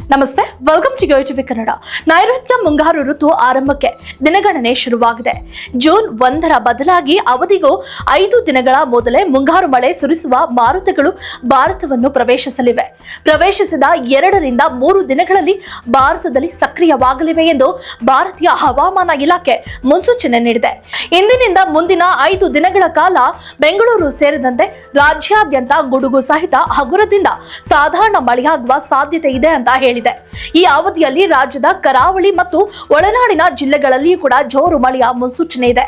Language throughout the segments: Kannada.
ನಮಸ್ತೆ ವೆಲ್ಕಮ್ ಟು ಟಿವಿ ಕನ್ನಡ ನೈಋತ್ಯ ಮುಂಗಾರು ಋತು ಆರಂಭಕ್ಕೆ ದಿನಗಣನೆ ಶುರುವಾಗಿದೆ. ಜೂನ್ ಒಂದರ ಬದಲಾಗಿ ಅವಧಿಗೂ ಐದು ದಿನಗಳ ಮೊದಲೇ ಮುಂಗಾರು ಮಳೆ ಸುರಿಸುವ ಮಾರುತಗಳು ಭಾರತವನ್ನು ಪ್ರವೇಶಿಸಲಿವೆ. ಪ್ರವೇಶಿಸಿದ ಎರಡರಿಂದ ಮೂರು ದಿನಗಳಲ್ಲಿ ಭಾರತದಲ್ಲಿ ಸಕ್ರಿಯವಾಗಲಿವೆ ಎಂದು ಭಾರತೀಯ ಹವಾಮಾನ ಇಲಾಖೆ ಮುನ್ಸೂಚನೆ ನೀಡಿದೆ. ಇಂದಿನಿಂದ ಮುಂದಿನ ಐದು ದಿನಗಳ ಕಾಲ ಬೆಂಗಳೂರು ಸೇರಿದಂತೆ ರಾಜ್ಯಾದ್ಯಂತ ಗುಡುಗು ಸಹಿತ ಹಗುರದಿಂದ ಸಾಧಾರಣ ಮಳೆಯಾಗುವ ಸಾಧ್ಯತೆ ಇದೆ ಅಂತ ಹೇಳಿದೆ. ಈ ಅವಧಿಯಲ್ಲಿ ರಾಜ್ಯದ ಕರಾವಳಿ ಮತ್ತು ಒಳನಾಡಿನ ಜಿಲ್ಲೆಗಳಲ್ಲಿಯೂ ಕೂಡ ಜೋರು ಮಳೆಯ ಮುನ್ಸೂಚನೆ ಇದೆ.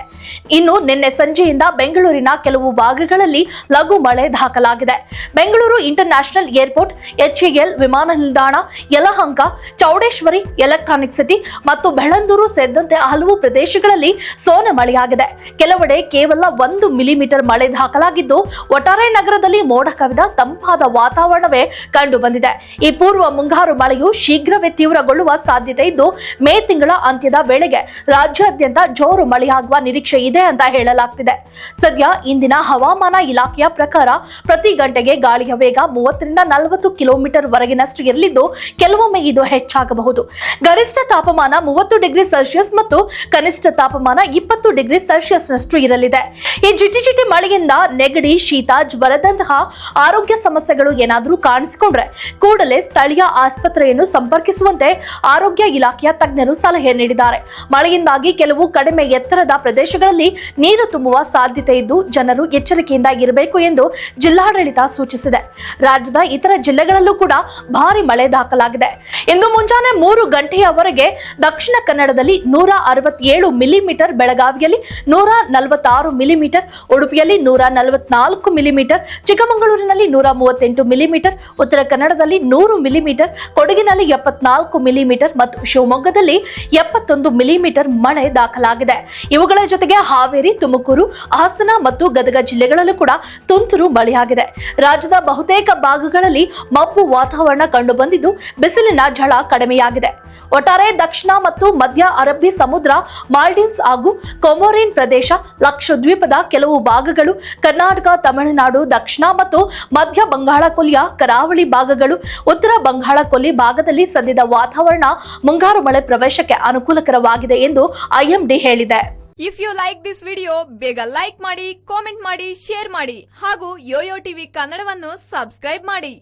ಇನ್ನು ನಿನ್ನೆ ಸಂಜೆಯಿಂದ ಬೆಂಗಳೂರಿನ ಕೆಲವು ಭಾಗಗಳಲ್ಲಿ ಲಘು ಮಳೆ ದಾಖಲಾಗಿದೆ. Bengaluru international airport, HAL ವಿಮಾನ ನಿಲ್ದಾಣ, ಯಲಹಂಕ, ಚೌಡೇಶ್ವರಿ ಎಲೆಕ್ಟ್ರಾನಿಕ್ ಸಿಟಿ ಮತ್ತು ಬೆಳಂದೂರು ಸೇರಿದಂತೆ ಹಲವು ಪ್ರದೇಶಗಳಲ್ಲಿ ಸೋನೆ ಮಳೆಯಾಗಿದೆ. ಕೆಲವೆಡೆ ಕೇವಲ ಒಂದು ಮಿಲಿಮೀಟರ್ ಮಳೆ ದಾಖಲಾಗಿದ್ದು, ಒಟ್ಟಾರೆ ನಗರದಲ್ಲಿ ಮೋಡ ಕವಿದ ತಂಪಾದ ವಾತಾವರಣವೇ ಕಂಡು ಬಂದಿದೆ ಈ ಪೂರ್ವ ಮುಂಗಾರು ಮಳೆಯು ಶೀಘ್ರವೇ ತೀವ್ರಗೊಳ್ಳುವ ಸಾಧ್ಯತೆ ಇದ್ದು ಮೇ ತಿಂಗಳ ಅಂತ್ಯದ ವೇಳೆಗೆ ರಾಜ್ಯಾದ್ಯಂತ ಜೋರು ಮಳೆಯಾಗುವ ನಿರೀಕ್ಷೆ ಇದೆ ಅಂತ ಹೇಳಲಾಗ್ತಿದೆ. ಸದ್ಯ ಇಂದಿನ ಹವಾಮಾನ ಇಲಾಖೆಯ ಪ್ರಕಾರ ಪ್ರತಿ ಗಂಟೆಗೆ ಗಾಳಿಯ ವೇಗ ಮೂವತ್ತರಿಂದ ನಲವತ್ತು ಕಿಲೋಮೀಟರ್ ವರೆಗಿನಷ್ಟು ಇರಲಿದ್ದು ಕೆಲವೊಮ್ಮೆ ಇದು ಹೆಚ್ಚಾಗಬಹುದು. ಗರಿಷ್ಠ ತಾಪಮಾನ ಮೂವತ್ತು ಡಿಗ್ರಿ ಸೆಲ್ಸಿಯಸ್ ಮತ್ತು ಕನಿಷ್ಠ ತಾಪಮಾನ ಇಪ್ಪತ್ತು ಡಿಗ್ರಿ ಸೆಲ್ಸಿಯಸ್ನಷ್ಟು ಇರಲಿದೆ. ಈ ಜಿಟಿ ಜಿಟಿ ಮಳೆಯಿಂದ ನೆಗಡಿ, ಶೀತ, ಜ್ವರದಂತಹ ಆರೋಗ್ಯ ಸಮಸ್ಯೆಗಳು ಏನಾದರೂ ಕಾಣಿಸಿಕೊಂಡ್ರೆ ಕೂಡಲೇ ಸ್ಥಳೀಯ ಆಸ್ಪತ್ರೆಯನ್ನು ಸಂಪರ್ಕಿಸುವಂತೆ ಆರೋಗ್ಯ ಇಲಾಖೆಯ ತಜ್ಞರು ಸಲಹೆ ನೀಡಿದ್ದಾರೆ. ಮಳೆಯಿಂದಾಗಿ ಕೆಲವು ಕಡಿಮೆ ಎತ್ತರದ ಪ್ರದೇಶಗಳಲ್ಲಿ ನೀರು ತುಂಬುವ ಸಾಧ್ಯತೆ ಇದ್ದು ಜನರು ಎಚ್ಚರಿಕೆಯಿಂದ ಇರಬೇಕು ಎಂದು ಜಿಲ್ಲಾಡಳಿತ ಸೂಚಿಸಿದೆ. ರಾಜ್ಯದ ಇತರ ಜಿಲ್ಲೆಗಳಲ್ಲೂ ಕೂಡ ಭಾರಿ ಮಳೆ ದಾಖಲಾಗಿದೆ. ಇಂದು ಮುಂಜಾನೆ ಮೂರು ಗಂಟೆಯವರೆಗೆ ದಕ್ಷಿಣ ಕನ್ನಡದಲ್ಲಿ ನೂರ ಅರವತ್ತೇಳು ಮಿಲಿಮೀಟರ್, ಬೆಳಗಾವಿಯಲ್ಲಿ ನೂರ ನಲವತ್ತಾರು ಮಿಲಿಮೀಟರ್, ಉಡುಪಿಯಲ್ಲಿ ನೂರ ನಲವತ್ನಾಲ್ಕು ಮಿಲಿಮೀಟರ್, ಚಿಕ್ಕಮಗಳೂರಿನಲ್ಲಿ ನೂರ ಮೂವತ್ತೆಂಟು ಮಿಲಿಮೀಟರ್, ಉತ್ತರ ಕನ್ನಡದಲ್ಲಿ ನೂರು ಮಿಲಿಮೀಟರ್ ಕೊಡಗಿನಲ್ಲಿ ಎಪ್ಪತ್ನಾಲ್ಕು ಮಿಲಿಮೀಟರ್ ಮತ್ತು ಶಿವಮೊಗ್ಗದಲ್ಲಿ ಎಪ್ಪತ್ತೊಂದು ಮಿಲಿಮೀಟರ್ ಮಳೆ ದಾಖಲಾಗಿದೆ. ಇವುಗಳ ಜೊತೆಗೆ ಹಾವೇರಿ, ತುಮಕೂರು, ಹಾಸನ ಮತ್ತು ಗದಗ ಜಿಲ್ಲೆಗಳಲ್ಲೂ ಕೂಡ ತುಂತುರು ಮಳೆಯಾಗಿದೆ. ರಾಜ್ಯದ ಬಹುತೇಕ ಭಾಗಗಳಲ್ಲಿ ಮಬ್ಬು ವಾತಾವರಣ ಕಂಡು ಬಂದಿದ್ದು ಬಿಸಿಲಿನ ಝಳ ಕಡಿಮೆಯಾಗಿದೆ. ಒಟ್ಟಾರೆ ದಕ್ಷಿಣ ಮತ್ತು ಮಧ್ಯ ಅರಬ್ಬಿ ಸಮುದ್ರ, ಮಾಲ್ಡೀವ್ಸ್ ಹಾಗೂ ಕೊಮೊರಿನ್ ಪ್ರದೇಶ, ಲಕ್ಷದ್ವೀಪದ ಕೆಲವು ಭಾಗಗಳು, ಕರ್ನಾಟಕ, ತಮಿಳುನಾಡು, ದಕ್ಷಿಣ ಮತ್ತು ಮಧ್ಯ ಬಂಗಾಳ ಕೊಲ್ಲಿಯ ಕರಾವಳಿ ಭಾಗಗಳು, ಉತ್ತರ ಬಂಗಾಳ ಕೊಲ್ಲಿ ಭಾಗದಲ್ಲಿ ಸದ್ಯದ ವಾತಾವರಣ ಮುಂಗಾರು ಮಳೆ ಪ್ರವೇಶಕ್ಕೆ ಅನುಕೂಲಕರವಾಗಿದೆ ಎಂದು ಐಎಂಡಿ ಹೇಳಿದೆ. If you like this video ಬೇಗ ಲೈಕ್ ಮಾಡಿ ಕಾಮೆಂಟ್ ಮಾಡಿ ಶೇರ್ ಮಾಡಿ ಹಾಗೂ ಯೋಯೋ ಟಿವಿ ಕನ್ನಡವನ್ನು ಸಬ್ಸ್ಕ್ರೈಬ್ ಮಾಡಿ.